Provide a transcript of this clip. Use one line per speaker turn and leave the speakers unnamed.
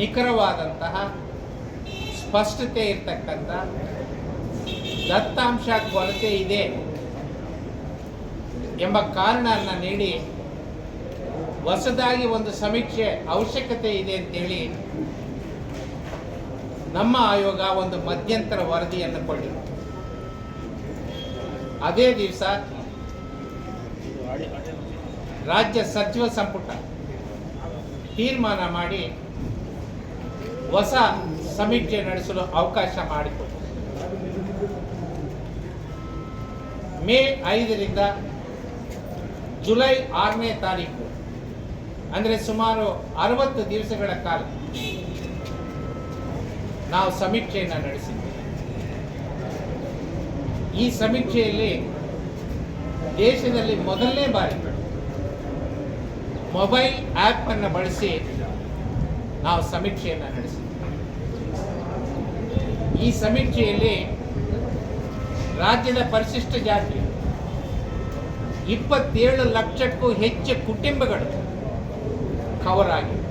ನಿಖರವಾದಂತಹ ಸ್ಪಷ್ಟತೆ ಇರ್ತಕ್ಕಂಥ ದತ್ತಾಂಶ ಕೊರತೆ ಇದೆ ಎಂಬ ಕಾರಣವನ್ನು ನೀಡಿ ಹೊಸದಾಗಿ ಒಂದು ಸಮೀಕ್ಷೆ ಅವಶ್ಯಕತೆ ಇದೆ ಅಂತೇಳಿ ನಮ್ಮ ಆಯೋಗ ಒಂದು ಮಧ್ಯಂತರ ವರದಿಯನ್ನು ಕೊಟ್ಟಿದೆ. ಅದೇ ದಿವಸ ರಾಜ್ಯ ಸಚಿವ ಸಂಪುಟ ತೀರ್ಮಾನ ಮಾಡಿ ಹೊಸ ಸಮೀಕ್ಷೆ ನಡೆಸಲು ಅವಕಾಶ ಮಾಡಿಕೊಟ್ಟು ಮೇ ಐದರಿಂದ ಜುಲೈ ಆರನೇ ತಾರೀಕು, ಅಂದರೆ ಸುಮಾರು ಅರವತ್ತು ದಿವಸಗಳ ಕಾಲ ನಾವು ಸಮೀಕ್ಷೆಯನ್ನು ನಡೆಸಿದ್ದೇವೆ ಈ ಸಮೀಕ್ಷೆಯಲ್ಲಿ ದೇಶದಲ್ಲಿ ಮೊದಲನೇ ಬಾರಿ ಮೊಬೈಲ್ ಆ್ಯಪನ್ನು ಬಳಸಿ ನಾವು ಸಮೀಕ್ಷೆಯನ್ನು ನಡೆಸಿದ್ವಿ. ಈ ಸಮೀಕ್ಷೆಯಲ್ಲಿ ರಾಜ್ಯದ ಪರಿಶಿಷ್ಟ ಜಾತಿ ಇಪ್ಪತ್ತೇಳು ಲಕ್ಷಕ್ಕೂ ಹೆಚ್ಚು ಕುಟುಂಬಗಳು ಕವರ್ ಆಗಿವೆ